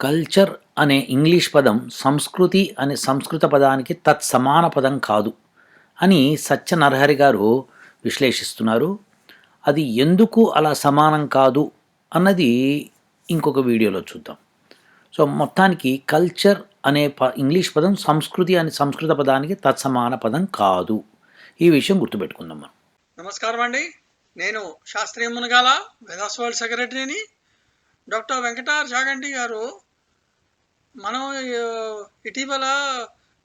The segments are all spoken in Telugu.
కల్చర్ అనే ఇంగ్లీష్ పదం సంస్కృతి అనే సంస్కృత పదానికి తత్సమాన పదం కాదు అని సత్యనరహరి గారు విశ్లేషిస్తున్నారు. అది ఎందుకు అలా సమానం కాదు అన్నది ఇంకొక వీడియోలో చూద్దాం. సో మొత్తానికి కల్చర్ అనే ప ఇంగ్లీష్ పదం సంస్కృతి అనే సంస్కృత పదానికి తత్సమాన పదం కాదు. ఈ విషయం గుర్తుపెట్టుకుందాం మనం. నమస్కారం అండి. నేను శాస్త్రీయ మునగాల వేదాస్ వరల్డ్ సెక్రటరీని. డాక్టర్ వెంకటార్ చాగంటి గారు మనం ఇటీవల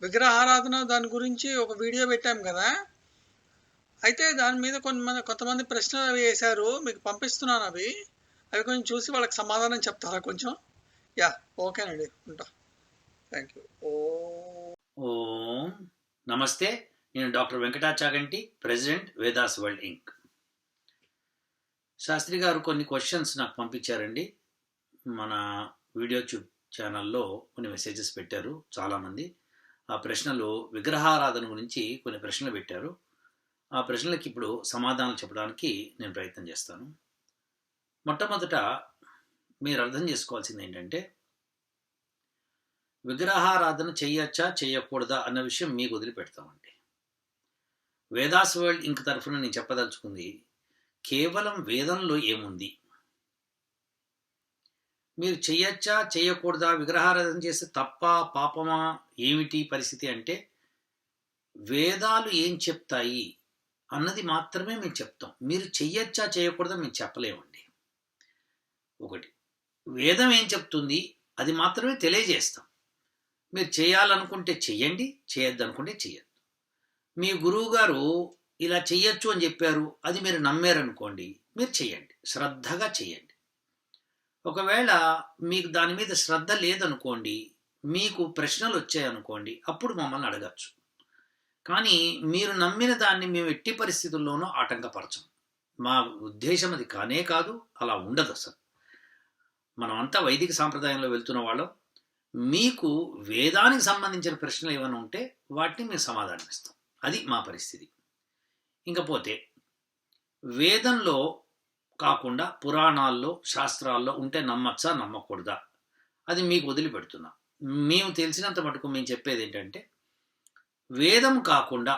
విగ్రహారాధన దాని గురించి ఒక వీడియో పెట్టాం కదా. అయితే దాని మీద కొంతమంది కొంతమంది ప్రశ్నలు అవి వేశారు. మీకు పంపిస్తున్నాను అవి. అవి కొంచెం చూసి వాళ్ళకి సమాధానం చెప్తారా కొంచెం? యా ఓకేనండి. ఉంటా. థ్యాంక్ యూ ఓ. ఓం. నమస్తే. నేను doctor Venkata Chaganti president Vedas world inc. Shastri గారు కొన్ని క్వశ్చన్స్ నాకు పంపించారండి. మన వీడియో చూ ఛానల్లో కొన్ని మెసేజెస్ పెట్టారు చాలామంది. ఆ ప్రశ్నలు విగ్రహారాధన గురించి కొన్ని ప్రశ్నలు పెట్టారు. ఆ ప్రశ్నలకి ఇప్పుడు సమాధానాలు చెప్పడానికి నేను ప్రయత్నం చేస్తాను. మొట్టమొదట మీరు అర్థం చేసుకోవాల్సింది ఏంటంటే విగ్రహారాధన చేయొచ్చా చేయకూడదా అన్న విషయం మీకు వదిలిపెడతామండి. వేదాస్ వరల్డ్ ఇంక్ తరఫున నేను చెప్పదలుచుకుంది కేవలం వేదంలో ఏముంది? మీరు చెయ్యొచ్చా చేయకూడదా విగ్రహారాధన చేస్తే తప్ప పాపమా ఏమిటి పరిస్థితి అంటే వేదాలు ఏం చెప్తాయి అన్నది మాత్రమే మేము చెప్తాం. మీరు చెయ్యొచ్చా చేయకూడదా మేము చెప్పలేమండి. ఒకటి వేదం ఏం చెప్తుంది అది మాత్రమే తెలియజేస్తాం. మీరు చేయాలనుకుంటే చెయ్యండి చేయొద్దు అనుకుంటే చెయ్యొద్దు. మీ గురువు గారు ఇలా చెయ్యొచ్చు అని చెప్పారు అది మీరు నమ్మారనుకోండి మీరు చెయ్యండి. శ్రద్ధగా చెయ్యండి. ఒకవేళ మీకు దాని మీద శ్రద్ధ లేదనుకోండి మీకు ప్రశ్నలు వచ్చాయనుకోండి అప్పుడు మమ్మల్ని అడగచ్చు. కానీ మీరు నమ్మిన దాన్ని మేము ఎట్టి పరిస్థితుల్లోనూ ఆటంకపరచం. మా ఉద్దేశం అది కానే కాదు అలా ఉండదు అసలు. మనం అంతా వైదిక సాంప్రదాయంలో వెళ్తున్న వాళ్ళం. మీకు వేదానికి సంబంధించిన ప్రశ్నలు ఏమైనా ఉంటే వాటిని మేము సమాధానం ఇస్తాం అది మా పరిస్థితి. ఇంకపోతే వేదంలో కాకుండా పురాణాల్లో శాస్త్రాల్లో ఉంటే నమ్మచ్చా నమ్మకూడదా? అది మీకు వదిలిపెడుతున్నా. మేము తెలిసినంత మటుకు మేము చెప్పేది ఏంటంటే వేదం కాకుండా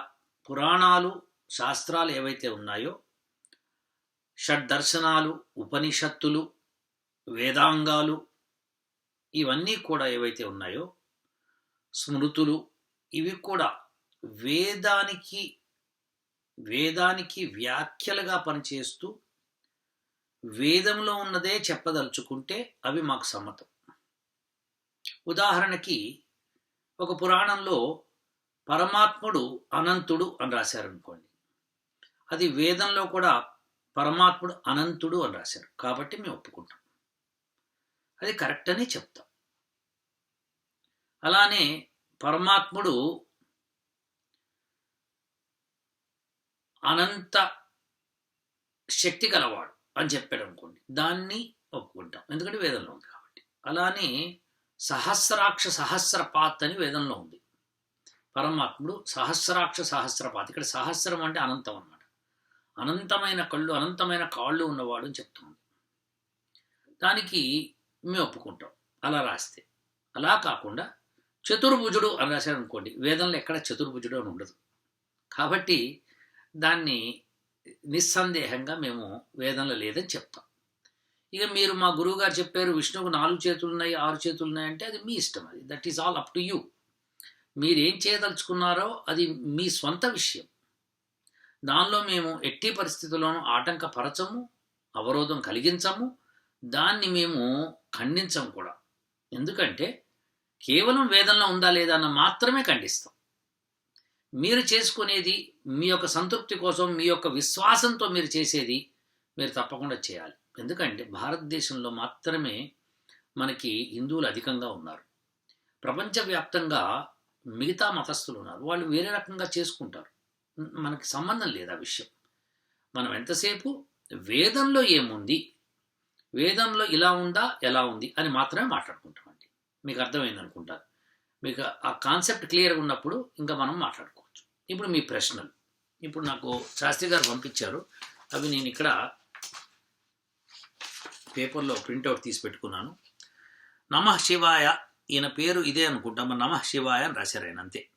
పురాణాలు శాస్త్రాలు ఏవైతే ఉన్నాయో షడ్దర్శనాలు ఉపనిషత్తులు వేదాంగాలు ఇవన్నీ కూడా ఏవైతే ఉన్నాయో స్మృతులు ఇవి కూడా వేదానికి వేదానికి వ్యాఖ్యలుగా పనిచేస్తూ వేదంలో ఉన్నదే చెప్పదలుచుకుంటే అవి మాకు సమ్మతం. ఉదాహరణకి ఒక పురాణంలో పరమాత్ముడు అనంతుడు అని రాశారనుకోండి. అది వేదంలో కూడా పరమాత్ముడు అనంతుడు అని రాశారు. కాబట్టి మేము ఒప్పుకుంటాం. అది కరెక్ట్ అని చెప్తాం. అలానే పరమాత్ముడు అనంత శక్తి గలవాడు. అని చెప్పాడు అనుకోండి దాన్ని ఒప్పుకుంటాం. ఎందుకంటే వేదంలో ఉంది కాబట్టి. అలానే సహస్రాక్ష సహస్రపాత్ అని వేదంలో ఉంది. పరమాత్ముడు సహస్రాక్ష సహస్రపాత్. ఇక్కడ సహస్రం అంటే అనంతం అన్నమాట. అనంతమైన కళ్ళు అనంతమైన కాళ్ళు ఉన్నవాడు అని చెప్తుంది. దానికి మేము ఒప్పుకుంటాం. అలా రాస్తే. అలా కాకుండా చతుర్భుజుడు అని రాశారు అనుకోండి వేదంలో ఎక్కడ చతుర్భుజుడు అని ఉండదు. కాబట్టి దాన్ని నిస్సందేహంగా మేము వేదనలో లేదని చెప్తాం. ఇక మీరు మా గురువు గారు చెప్పారు విష్ణువుకు నాలుగు చేతులు ఉన్నాయి ఆరు చేతులు ఉన్నాయి అంటే అది మీ ఇష్టం అది. That is all up to you మీరేం చేయదలుచుకున్నారో అది మీ స్వంత విషయం. దానిలో మేము ఎట్టి పరిస్థితుల్లోనూ ఆటంకపరచము అవరోధం కలిగించము దాన్ని మేము ఖండించం కూడా. ఎందుకంటే కేవలం వేదంలో ఉందా లేదా అన్న మాత్రమే ఖండిస్తాం. మీరు చేసుకునేది మీ యొక్క సంతృప్తి కోసం మీ యొక్క విశ్వాసంతో మీరు చేసేది మీరు తప్పకుండా చేయాలి. ఎందుకంటే భారతదేశంలో మాత్రమే మనకి హిందువులు అధికంగా ఉన్నారు. ప్రపంచవ్యాప్తంగా మిగతా మతస్థులు ఉన్నారు. వాళ్ళు వేరే రకంగా చేసుకుంటారు. మనకి సంబంధం లేదు ఆ విషయం. మనం ఎంతసేపు? వేదంలో ఏముంది? వేదంలో ఇలా ఉందా? ఎలా ఉంది? అని మాత్రమే మాట్లాడుకుంటామండి. మీకు అర్థమైంది అనుకుంటారు మీకు ఆ కాన్సెప్ట్ క్లియర్గా ఉన్నప్పుడు ఇంకా మనం మాట్లాడుకోవచ్చు ఇప్పుడు మీ ప్రశ్నలు. ఇప్పుడు నాకు శాస్త్రి గారు పంపించారు. అవి నేను ఇక్కడ పేపర్లో ప్రింట్అవుట్ తీసి పెట్టుకున్నాను. నమ శివాయ ఈయన పేరు ఇదే అనుకుంటా. నమ నమః శివాయ అని రాశారు ఆయన అంతే.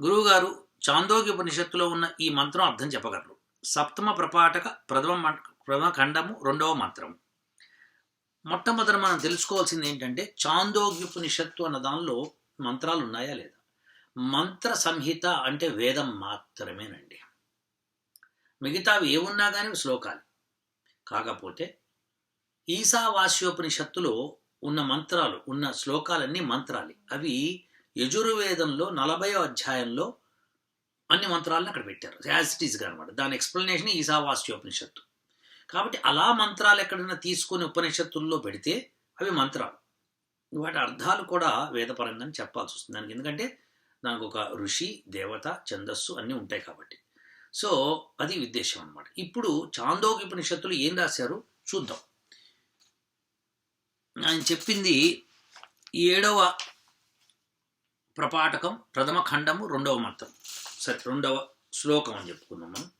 గురువుగారు చాందోగ్య ఉపనిషత్తులో ఉన్న ఈ మంత్రం అర్థం చెప్పగలరు. సప్తమ ప్రపాటక ప్రథమ ప్రథమ ఖండము రెండవ మంత్రము. మొట్టమొదట మనం తెలుసుకోవాల్సింది ఏంటంటే చాందోగ్యోపనిషత్తు అన్న దానిలో మంత్రాలు ఉన్నాయా లేదా? మంత్ర సంహిత అంటే వేదం మాత్రమేనండి. మిగతావి ఏమున్నా కానీ శ్లోకాలు. కాకపోతే ఈశావాస్యోపనిషత్తులో ఉన్న మంత్రాలు ఉన్న శ్లోకాలన్నీ మంత్రాలు. అవి యజుర్వేదంలో నలభయో అధ్యాయంలో అన్ని మంత్రాలను అక్కడ పెట్టారు. యాజ్ ఇట్ ఈస్గా అనమాట దాని ఎక్స్ప్లెనేషన్ ఈశావాస్యోపనిషత్తు. కాబట్టి అలా మంత్రాలు ఎక్కడైనా తీసుకొని ఉపనిషత్తుల్లో పెడితే అవి మంత్రాలు. వాటి అర్థాలు కూడా వేదపరంగానే చెప్పాల్సి వస్తుంది దానికి ఎందుకంటే దానికి ఒక ఋషి దేవత ఛందస్సు అన్నీ ఉంటాయి కాబట్టి. సో అది ఉద్దేశం అనమాట ఇప్పుడు చాందోగి ఉపనిషత్తులు ఏం రాశారు? చూద్దాం. ఆయన చెప్పింది ఏడవ ప్రపాఠకం ప్రథమ ఖండము రెండవ మంత్రం. సరే రెండవ శ్లోకం అని చెప్పుకున్నాం మనం.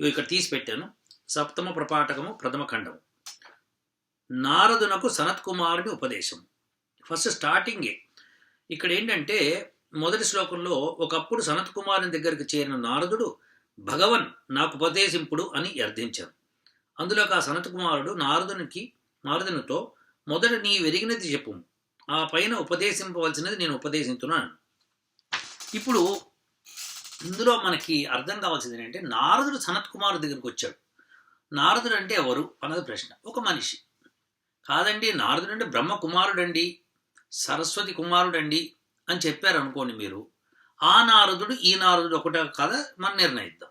ఇవి ఇక్కడ తీసి పెట్టాను. సప్తమ ప్రపాఠకము ప్రథమ ఖండము. నారదునకు సనత్ కుమారుని ఉపదేశం ఫస్ట్ స్టార్టింగే. ఇక్కడ ఏంటంటే మొదటి శ్లోకంలో ఒకప్పుడు సనత్ కుమారుని దగ్గరికి చేరిన నారదుడు భగవన్ నాకు ఉపదేశింపుడు అని అర్థించారు అందులో ఆ సనత్ కుమారుడు నారదునికి నారదునితో మొదట నీ వెరిగినది చెప్పు. ఆ పైన ఉపదేశింపవలసినది నేను ఉపదేశించున్నాను. ఇప్పుడు ఇందులో మనకి అర్థం కావాల్సింది ఏంటంటే నారదుడు సనత్ కుమారు దగ్గరికి వచ్చాడు. నారదుడు అంటే ఎవరు అన్నది ప్రశ్న. ఒక మనిషి. కాదండి నారదుడు అంటే బ్రహ్మ కుమారుడండి సరస్వతి కుమారుడండి అని చెప్పారు అనుకోండి మీరు ఆ నారదుడు ఈ నారదుడు ఒకటే కదా మనం నిర్ణయిద్దాం.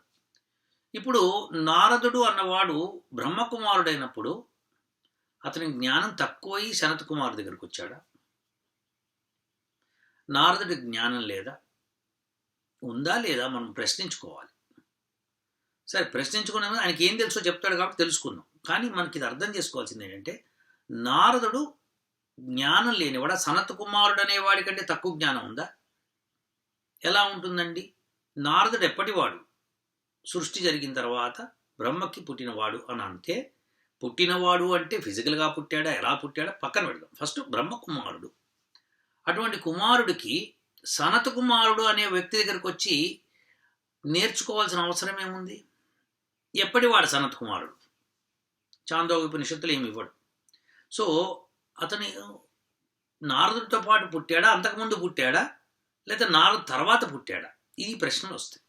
ఇప్పుడు నారదుడు అన్నవాడు బ్రహ్మకుమారుడైనప్పుడు అతని జ్ఞానం తక్కువై శరత్ కుమారు దగ్గరికి వచ్చాడా? నారదుడి జ్ఞానం లేదా? ఉందా లేదా మనం ప్రశ్నించుకోవాలి. సరే ప్రశ్నించుకునే ఆయనకి ఏం తెలుసో చెప్తాడు కాబట్టి తెలుసుకుందాం. కానీ మనకి ఇది అర్థం చేసుకోవాల్సింది ఏంటంటే నారదుడు జ్ఞానం లేనివాడు సనత్ కుమారుడు అనేవాడి కంటే తక్కువ జ్ఞానం ఉందా? ఎలా ఉంటుందండి? నారదుడు ఎప్పటివాడు? సృష్టి జరిగిన తర్వాత బ్రహ్మకి పుట్టినవాడు అని అంటే పుట్టినవాడు అంటే ఫిజికల్గా పుట్టాడా? ఎలా పుట్టాడా? పక్కన పెడదాం. ఫస్ట్ బ్రహ్మ కుమారుడు అటువంటి కుమారుడికి సనత్ కుమారుడు అనే వ్యక్తి దగ్గరకు వచ్చి నేర్చుకోవాల్సిన అవసరం ఏముంది? ఎప్పటివాడు సనత్ కుమారుడు? చాందోగోపనిషత్తులు ఏమి ఇవ్వడు. సో అతని నారదుడితో పాటు పుట్టాడా? అంతకుముందు పుట్టాడా? లేదా నారదు తర్వాత పుట్టాడా? ఇది ప్రశ్నలు వస్తాయి.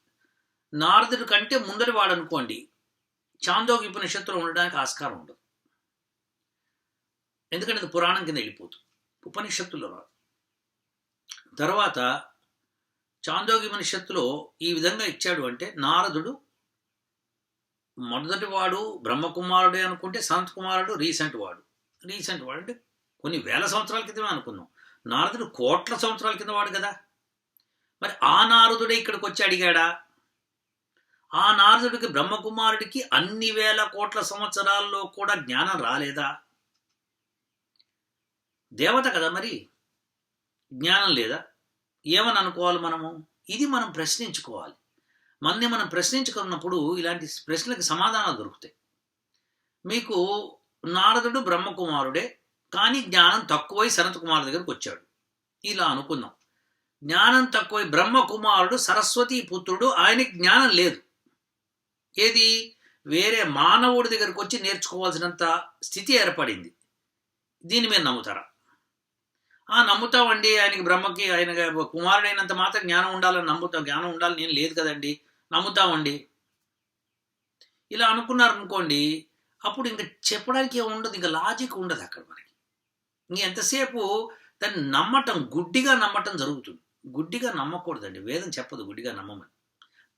నారదుడి కంటే ముందరి వాడు అనుకోండి చాందోగి ఉపనిషత్తులో ఉండడానికి ఆస్కారం ఉండదు. ఎందుకంటే అది పురాణం కింద వెళ్ళిపోతుంది ఉపనిషత్తుల్లో రాదు. తర్వాత చాందోగి ఉపనిషత్తులో ఈ విధంగా ఇచ్చాడు అంటే నారదుడు మొదటి వాడు బ్రహ్మకుమారుడే అనుకుంటే సంత్ కుమారుడు రీసెంట్ వాడు రీసెంట్ వాడు అంటే కొన్ని వేల సంవత్సరాల క్రితం అనుకున్నాం. నారదుడు కోట్ల సంవత్సరాల కింద వాడు కదా. మరి ఆ నారదుడే ఇక్కడికి వచ్చి అడిగాడా? ఆ నారదుడికి బ్రహ్మకుమారుడికి అన్ని వేల కోట్ల సంవత్సరాల్లో కూడా జ్ఞానం రాలేదా? దేవత కదా మరి. జ్ఞానం లేదా? ఏమని అనుకోవాలి మనము? ఇది మనం ప్రశ్నించుకోవాలి. మన్ని మనం ప్రశ్నించుకున్నప్పుడు ఇలాంటి ప్రశ్నలకు సమాధానాలు దొరుకుతాయి. మీకు నారదుడు బ్రహ్మకుమారుడే కానీ జ్ఞానం తక్కువై సనత్ కుమారు దగ్గరికి వచ్చాడు. ఇలా అనుకుందాం. జ్ఞానం తక్కువై బ్రహ్మకుమారుడు సరస్వతి పుత్రుడు ఆయనకి జ్ఞానం లేదు. ఏది? వేరే మానవుడి దగ్గరకు వచ్చి నేర్చుకోవాల్సినంత స్థితి ఏర్పడింది. దీని మీద నమ్ముతారా? ఆ నమ్ముతామండి. ఆయనకి బ్రహ్మకి ఆయన కుమారుడైనంత మాత్రం జ్ఞానం ఉండాలని నమ్ముతాం జ్ఞానం ఉండాలని నేను లేదు కదండి. నమ్ముతామండి. ఇలా అనుకున్నారు అనుకోండి అప్పుడు ఇంకా చెప్పడానికి ఏముండదు ఇంకా లాజిక్ ఉండదు అక్కడ మనకి. ఎంతసేపు దాన్ని నమ్మటం గుడ్డిగా నమ్మటం జరుగుతుంది. గుడ్డిగా నమ్మకూడదండి. వేదం చెప్పదు గుడ్డిగా నమ్మమని.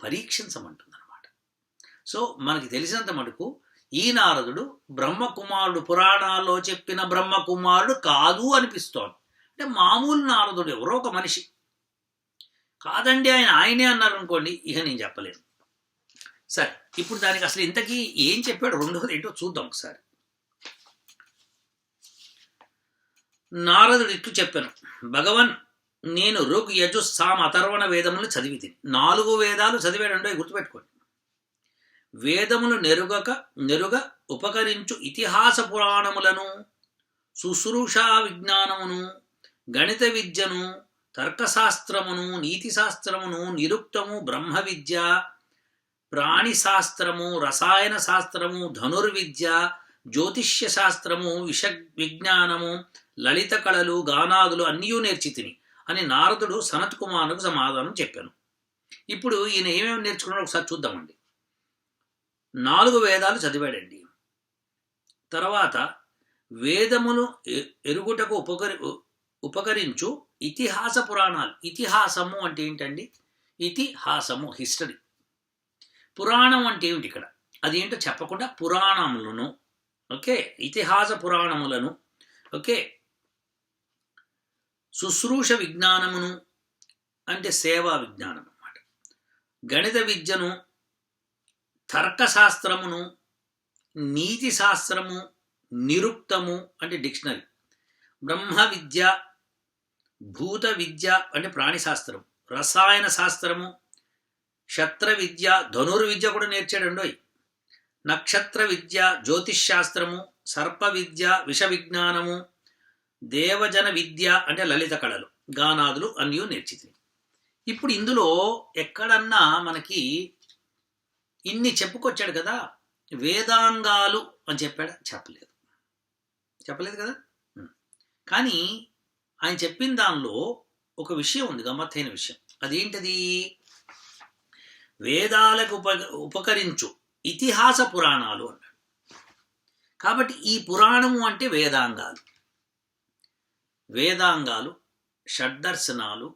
పరీక్షించమంటుంది అనమాట సో మనకి తెలిసినంత మటుకు ఈ నారదుడు బ్రహ్మకుమారుడు పురాణాల్లో చెప్పిన బ్రహ్మకుమారుడు కాదు అనిపిస్తోంది. అంటే మామూలు నారదుడు ఎవరో ఒక మనిషి. కాదండి ఆయన ఆయనే అన్నారు అనుకోండి ఇక నేను చెప్పలేను. సరే ఇప్పుడు దానికి అసలు ఇంతకీ ఏం చెప్పాడు? రెండోది ఏంటో చూద్దాం ఒకసారి. నారదుడు ఇట్లు చెప్పాను భగవన్ నేను ఋగ్ యజు సామ అథర్వణ వేదములు చదివి నాలుగు వేదాలు చదివాడండో గుర్తుపెట్టుకోండి. వేదములు నెరుగక నెరుగ ఉపకరించు ఇతిహాస పురాణములను శుశ్రూషా విజ్ఞానమును గణిత విద్యను తర్కశాస్త్రమును నీతిశాస్త్రమును నిరుక్తము బ్రహ్మ విద్య ప్రాణిశాస్త్రము రసాయన శాస్త్రము ధనుర్విద్య జ్యోతిష్య శాస్త్రము విష విజ్ఞానము లలిత కళలు గానాదులు అన్నీ నేర్చి తిని అని నారదుడు సనత్ కుమారుకు సమాధానం చెప్పాను. ఇప్పుడు ఈయన ఏమేమి నేర్చుకున్నాడో ఒకసారి చూద్దామండి. నాలుగు వేదాలు చదివాడండి. తర్వాత వేదమును ఎరుగుటకు ఉపకరి ఉపకరించు ఇతిహాస పురాణాలు. ఇతిహాసము అంటే ఏంటండి? ఇతిహాసము హిస్టరీ. పురాణం అంటే ఏమిటి ఇక్కడ? అది ఏంటో చెప్పకుండా పురాణములను ఓకే? ఇతిహాస పురాణములను ఓకే? శుశ్రూష విజ్ఞానమును అంటే సేవా విజ్ఞానం అన్నమాట గణిత విద్యను తర్కశాస్త్రమును నీతి శాస్త్రము నిరుక్తము అంటే డిక్షనరీ. బ్రహ్మ విద్య భూత విద్య అంటే ప్రాణిశాస్త్రం రసాయన శాస్త్రము క్షత్ర విద్య ధనుర్విద్య కూడా నేర్చాడండోయ్ నక్షత్ర విద్య జ్యోతిష్ శాస్త్రము సర్ప విద్య విష విజ్ఞానము దేవజన విద్య అంటే లలిత కళలు. గానాదులు అన్నీ నేర్చితిని. ఇప్పుడు ఇందులో ఎక్కడన్నా మనకి ఇన్ని చెప్పుకొచ్చాడు కదా వేదాంగాలు అని చెప్పాడా? చెప్పలేదు. చెప్పలేదు కదా? కానీ ఆయన చెప్పిన దానిలో ఒక విషయం ఉంది గమ్మత్తైన విషయం. అదేంటది? వేదాలకు ఉప ఉపకరించు ఇతిహాస పురాణాలు అన్నాడు. కాబట్టి ఈ పురాణము అంటే వేదాంగాలు. వేదాంగాలు షడ్దర్శనాలు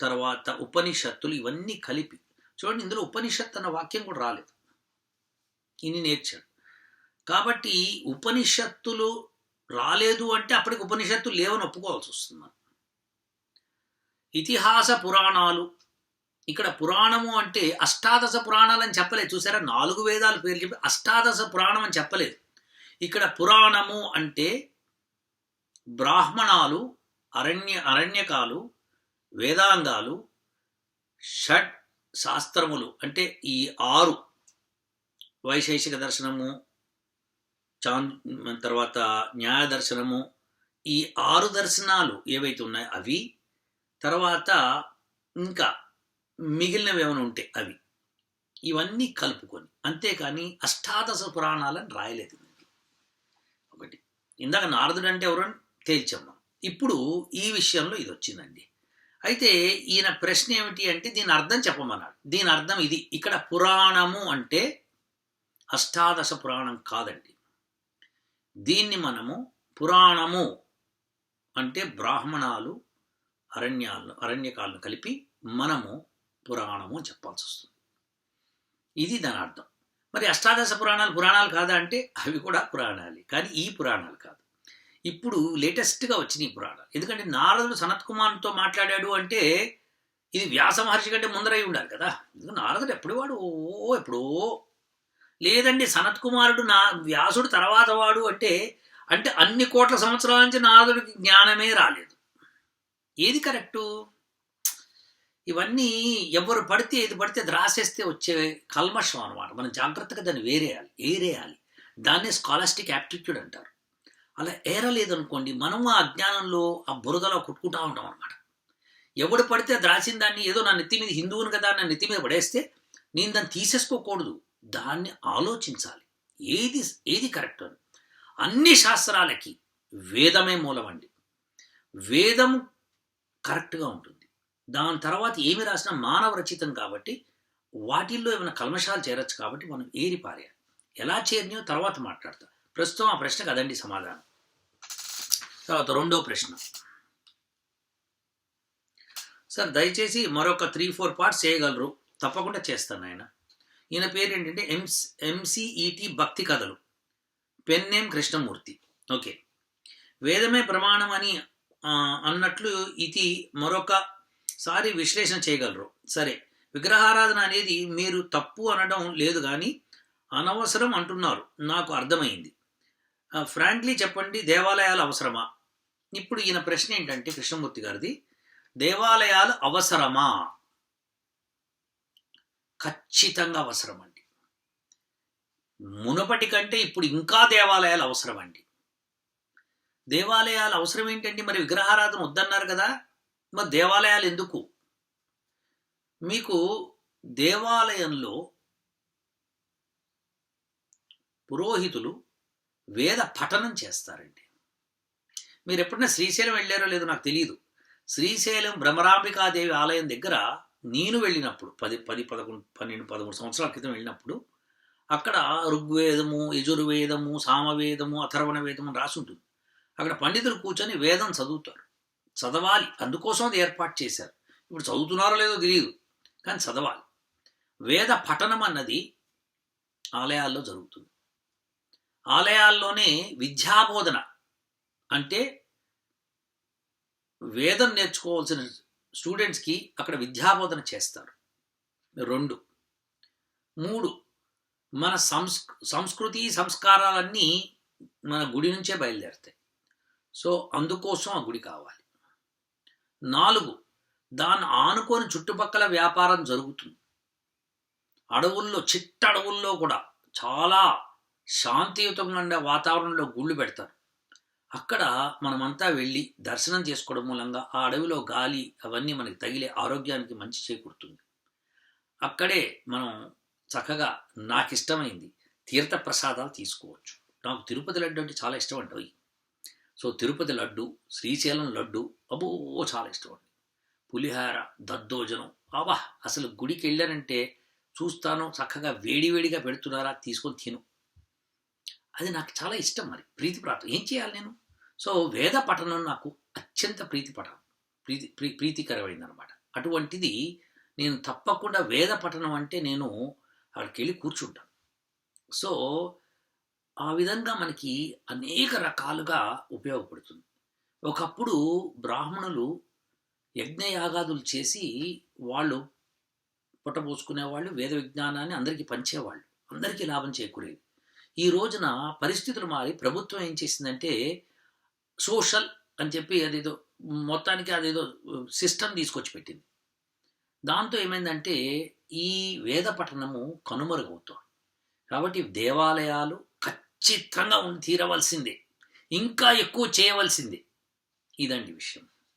తర్వాత ఉపనిషత్తులు ఇవన్నీ కలిపి. చూడండి ఇందులో ఉపనిషత్ అన్న వాక్యం కూడా రాలేదు. ఇన్ని నేర్చాడు. కాబట్టి ఉపనిషత్తులు రాలేదు అంటే అప్పటికి ఉపనిషత్తులు లేవని ఒప్పుకోవాల్సి వస్తుంది మనం. ఇతిహాస పురాణాలు. ఇక్కడ పురాణము అంటే అష్టాదశ పురాణాలు అని చెప్పలేదు. చూసారా? నాలుగు వేదాలు పేరు చెప్పి అష్టాదశ పురాణం అని చెప్పలేదు. ఇక్కడ పురాణము అంటే బ్రాహ్మణాలు అరణ్య అరణ్యకాలు వేదాంగాలు షట్ శాస్త్రములు అంటే ఈ ఆరు వైశేషిక దర్శనము చాంద్ తర్వాత న్యాయ దర్శనము ఈ ఆరు దర్శనాలు ఏవైతే ఉన్నాయో అవి తర్వాత ఇంకా మిగిలినవి ఏమైనా ఉంటే అవి ఇవన్నీ కలుపుకొని అంతేకాని అష్టాదశ పురాణాలను రాయలేదు. ఒకటి ఇందాక నారదుడు అంటే ఎవరు? తేల్చాం మనం. ఇప్పుడు ఈ విషయంలో ఇది వచ్చిందండి. అయితే ఈయన ప్రశ్న ఏమిటి అంటే దీని అర్థం చెప్పమన్నాడు. దీని అర్థం ఇది. ఇక్కడ పురాణము అంటే అష్టాదశ పురాణం కాదండి. దీన్ని మనము పురాణము అంటే బ్రాహ్మణాలు అరణ్యాలను అరణ్యకాలను కలిపి మనము పురాణము చెప్పాల్సి వస్తుంది. ఇది దాని అర్థం. మరి అష్టాదశ పురాణాలు పురాణాలు కాదా అంటే అవి కూడా పురాణాలే. కానీ ఈ పురాణాలు కాదు. ఇప్పుడు లేటెస్ట్గా వచ్చినాయి పురాణాలు. ఎందుకంటే నారదుడు సనత్ కుమార్తో మాట్లాడాడు అంటే ఇది వ్యాస మహర్షి కంటే ముందరై ఉండాలి కదా. నారదుడు ఎప్పుడు వాడు ఓ ఎప్పుడో లేదండి సనత్ కుమారుడు నా వ్యాసుడు తర్వాత వాడు అంటే అంటే అన్ని కోట్ల సంవత్సరాల నుంచి నారదుడికి జ్ఞానమే రాలేదు. ఏది కరెక్టు? ఇవన్నీ ఎవరు పడితే ఏది పడితే అది రాసేస్తే వచ్చే కల్మషం అనమాట మనం జాగ్రత్తగా దాన్ని వేరేయాలి ఏరేయాలి. దాన్నే స్కాలస్టిక్ యాప్టిట్యూడ్ అంటారు. అలా ఏరలేదనుకోండి మనం ఆ అజ్ఞానంలో ఆ బురదలో కొట్టుకుంటా ఉంటాం అనమాట ఎవడు పడితే అది దాన్ని ఏదో నా నెత్తి మీద హిందువుని కదా నా నెత్తి మీద పడేస్తే నేను దాన్ని తీసేసుకోకూడదు. దాన్ని ఆలోచించాలి. ఏది ఏది కరెక్ట్ అని. అన్ని శాస్త్రాలకి వేదమే మూలమండి వేదం కరెక్ట్గా ఉంటుంది. దాని తర్వాత ఏమి రాసినా మానవ రచితం కాబట్టి వాటిల్లో ఏమైనా కల్మషాలు చేరొచ్చు కాబట్టి మనం ఏరి పారేయాలి. ఎలా చేరినాయో తర్వాత మాట్లాడతా ప్రస్తుతం ఆ ప్రశ్నకు అదండి సమాధానం. తర్వాత రెండో ప్రశ్న. సార్ దయచేసి మరొక త్రీ ఫోర్ పార్ట్స్ చేయగలరు. తప్పకుండా చేస్తాను ఆయన ఈయన పేరు ఏంటంటే ఎంస్ ఎంసీఈటి భక్తి కథలు. Pen name Krishnamurthy. ఓకే. వేదమే ప్రమాణం అని అన్నట్లు ఇది మరొకసారి విశ్లేషణ చేయగలరు. సరే. విగ్రహారాధన అనేది మీరు తప్పు అనడం లేదు కానీ అనవసరం అంటున్నారు. నాకు అర్థమైంది. ఫ్రాంక్లీ చెప్పండి దేవాలయాలు అవసరమా? ఇప్పుడు ఈయన ప్రశ్న ఏంటంటే కృష్ణమూర్తి గారిది దేవాలయాలు అవసరమా? ఖచ్చితంగా అవసరం అండి మునపటి కంటే ఇప్పుడు ఇంకా దేవాలయాలు అవసరం అండి దేవాలయాలు అవసరం ఏంటండి? మరి విగ్రహారాధన వద్దన్నారు కదా మరి దేవాలయాలు ఎందుకు? మీకు దేవాలయంలో పురోహితులు వేద పఠనం చేస్తారండి. మీరు ఎప్పుడైనా శ్రీశైలం వెళ్ళారో లేదో నాకు తెలియదు శ్రీశైలం భ్రమరాంబికాదేవి ఆలయం దగ్గర నేను వెళ్ళినప్పుడు పది పది పదకొండు పన్నెండు పదమూడు సంవత్సరాల క్రితం వెళ్ళినప్పుడు అక్కడ ఋగ్వేదము యజుర్వేదము సామవేదము అథర్వణ వేదము అని రాసి ఉంటుంది. అక్కడ పండితులు కూర్చొని వేదం చదువుతారు. చదవాలి. అందుకోసం అది ఏర్పాటు చేశారు. ఇప్పుడు చదువుతున్నారో లేదో తెలియదు కానీ చదవాలి. వేద పఠనం అన్నది ఆలయాల్లో జరుగుతుంది. ఆలయాల్లోనే విద్యాబోధన అంటే వేదం నేర్చుకోవాల్సిన స్టూడెంట్స్కి అక్కడ విద్యాబోధన చేస్తారు. రెండు. మూడు. మన సంస్ సంస్కృతి సంస్కారాలన్నీ మన గుడి నుంచే బయలుదేరుతాయి. సో అందుకోసం ఆ గుడి కావాలి. నాలుగు. దాన్ని ఆనుకొని చుట్టుపక్కల వ్యాపారం జరుగుతుంది. అడవుల్లో చిట్ట అడవుల్లో కూడా చాలా శాంతియుతంగా ఉండే వాతావరణంలో గుళ్ళు పెడతారు. అక్కడ మనమంతా వెళ్ళి దర్శనం చేసుకోవడం మూలంగా ఆ అడవిలో గాలి అవన్నీ మనకి తగిలే ఆరోగ్యానికి మంచి చేకూరుతుంది. అక్కడే మనం చక్కగా నాకు ఇష్టమైంది తీర్థ ప్రసాదాలు తీసుకోవచ్చు. నాకు తిరుపతి లడ్డు అంటే చాలా ఇష్టం అండి సో తిరుపతి లడ్డు శ్రీశైలం లడ్డు అబ్బో చాలా ఇష్టం అండి. పులిహార దద్దోజనం అబ్బా అసలు గుడికి వెళ్ళానంటే చూస్తాను చక్కగా వేడివేడిగా పెడుతున్నారా తీసుకొని తిను. అది నాకు చాలా ఇష్టం మరి. ప్రీతి పాఠం ఏం చేయాలి నేను? సో వేద పఠనం నాకు అత్యంత ప్రీతి పఠనం ప్రీతి ప్రీ ప్రీతికరమైంది అనమాట అటువంటిది నేను తప్పకుండా వేద పఠనం అంటే నేను అక్కడికి వెళ్ళి కూర్చుంటాను సో ఆ విధంగా మనకి అనేక రకాలుగా ఉపయోగపడుతుంది. ఒకప్పుడు బ్రాహ్మణులు యజ్ఞయాగాదులు చేసి వాళ్ళు పుట్టబోసుకునేవాళ్ళు వేద విజ్ఞానాన్ని అందరికీ పంచేవాళ్ళు. అందరికీ లాభం చేకూరేది ఈ రోజున పరిస్థితులు మారి ప్రభుత్వం ఏం చేసిందంటే సోషల్ అని చెప్పి అదేదో మొత్తానికి అదేదో సిస్టమ్ తీసుకొచ్చి పెట్టింది. దాంతో ఏమైందంటే ఈ వేద పఠనము కనుమరుగవుతోంది. కాబట్టి దేవాలయాలు ఖచ్చితంగా తీరవలసిందే. ఇంకా ఎక్కువ చేయవలసిందే. ఇదండి విషయం.